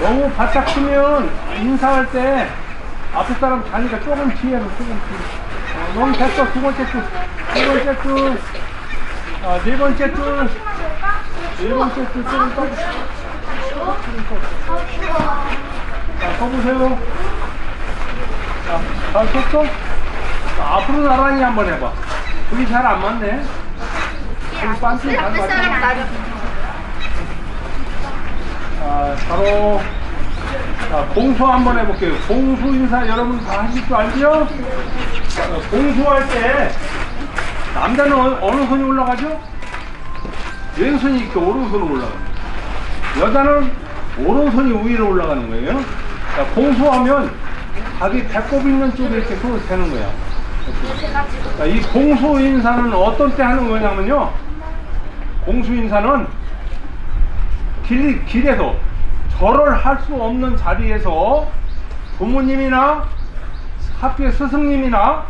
너무 바짝 치면 인사할 때 앞에 사람 자니까 조금 뒤에로 조금 뒤. 어, 너무 됐어 두 번째 줄, 세 번째 줄, 아, 네 번째 줄, 네 번째 줄 조금 떠. 자, 서보세요. 자, 잘 섰어? 자, 앞으로 나란히 한번 해봐. 그게 잘 안 맞네. 반지 잘 맞네. 자, 바로 자, 공수 한번 해볼게요. 공수 인사 여러분 다 하실 줄 알죠? 자, 공수할 때 남자는 어- 어느 손이 올라가죠? 왼손이 이렇게 오른손으로 올라가요. 여자는 오른손이 위로 올라가는 거예요. 자, 공수하면 자기 배꼽 있는 쪽에 이렇게 손을 대는 거야. 자, 이 공수 인사는 어떤 때 하는 거냐면요. 공수 인사는 길, 길에서 절을 할 수 없는 자리에서 부모님이나 학교의 스승님이나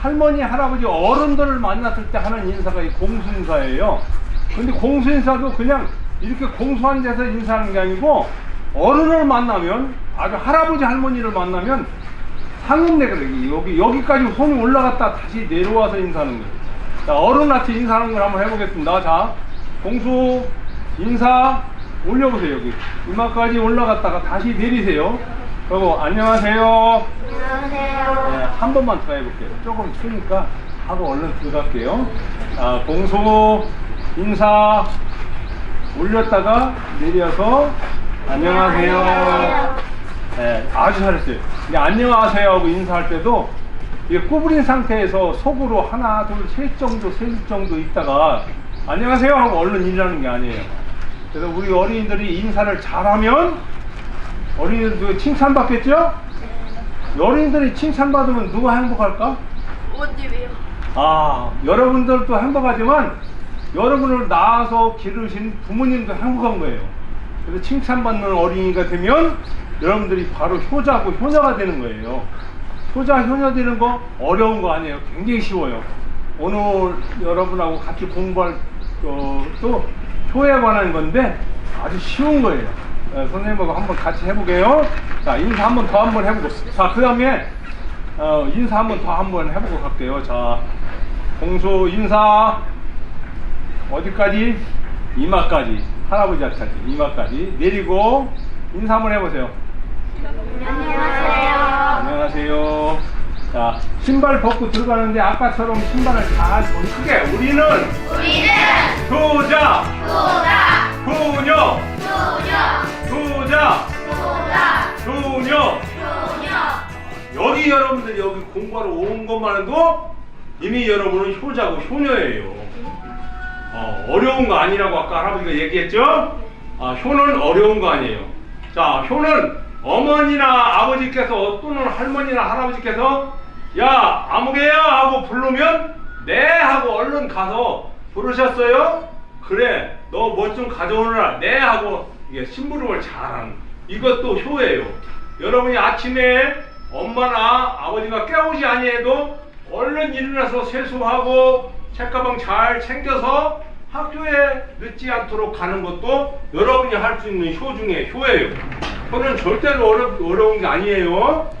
할머니, 할아버지, 어른들을 만났을 때 하는 인사가 이 공수 인사예요. 근데 공수 인사도 그냥 이렇게 공수한 데서 인사하는 게 아니고 어른을 만나면 아주 할아버지, 할머니를 만나면 상은내 그러기 여기 여기까지 손이 올라갔다 다시 내려와서 인사하는 거예요. 자 어른한테 인사하는 걸 한번 해보겠습니다. 자 공수 인사 올려보세요 여기 이마까지 올라갔다가 다시 내리세요. 그리고 안녕하세요. 안녕하세요. 네, 한 번만 더 해볼게요. 조금 추니까 하고 얼른 들어갈게요. 자 공수 인사 올렸다가 내려서 안녕하세요. 네, 아주 잘했어요. 근데 안녕하세요 하고 인사할 때도 이게 구부린 상태에서 속으로 하나, 둘, 셋 정도, 셋 정도 있다가 안녕하세요 하고 얼른 일하는 게 아니에요. 그래서 우리 어린이들이 인사를 잘하면 어린이들도 칭찬받겠죠? 어린이들이 칭찬받으면 누가 행복할까? 어디요? 아, 여러분들도 행복하지만 여러분을 낳아서 기르신 부모님도 행복한 거예요. 그래서 칭찬받는 어린이가 되면 여러분들이 바로 효자고 효녀가 되는 거예요. 효자, 효녀 되는 거 어려운 거 아니에요. 굉장히 쉬워요. 오늘 여러분하고 같이 공부할 어, 또 효에 관한 건데 아주 쉬운 거예요. 어, 선생님하고 한번 같이 해보게요. 자, 인사 한번 더 한번 해보고. 자, 그 다음에 어, 인사 한번 더 한번 해보고 갈게요. 자, 공수 인사 어디까지? 이마까지. 할아버지한테 이마까지 내리고 인사 한번 해보세요. 안녕하세요. 안녕하세요. 자, 신발 벗고 들어가는데 아까처럼 신발을 잘 벗게. 우리는 우리는 효자, 소다, 효녀, 소녀, 효자, 소다, 효녀. 소녀. 여기 여러분들 여기 공부하러 온 것만 해도 이미 여러분은 효자고 효녀예요. 어, 어려운 거 아니라고 아까 할아버지가 얘기했죠? 아, 효는 어려운 거 아니에요. 자, 효는 어머니나 아버지께서 또는 할머니나 할아버지께서 야, 아무개야 하고 부르면 네 하고 얼른 가서 부르셨어요? 그래, 너 뭐 좀 가져오느라 네 하고 이게 심부름을 잘하는 이것도 효예요. 여러분이 아침에 엄마나 아버지가 깨우지 아니해도 얼른 일어나서 세수하고 책가방 잘 챙겨서 학교에 늦지 않도록 가는 것도 여러분이 할 수 있는 효 중에 효예요. 효는 절대로 어려, 어려운 게 아니에요.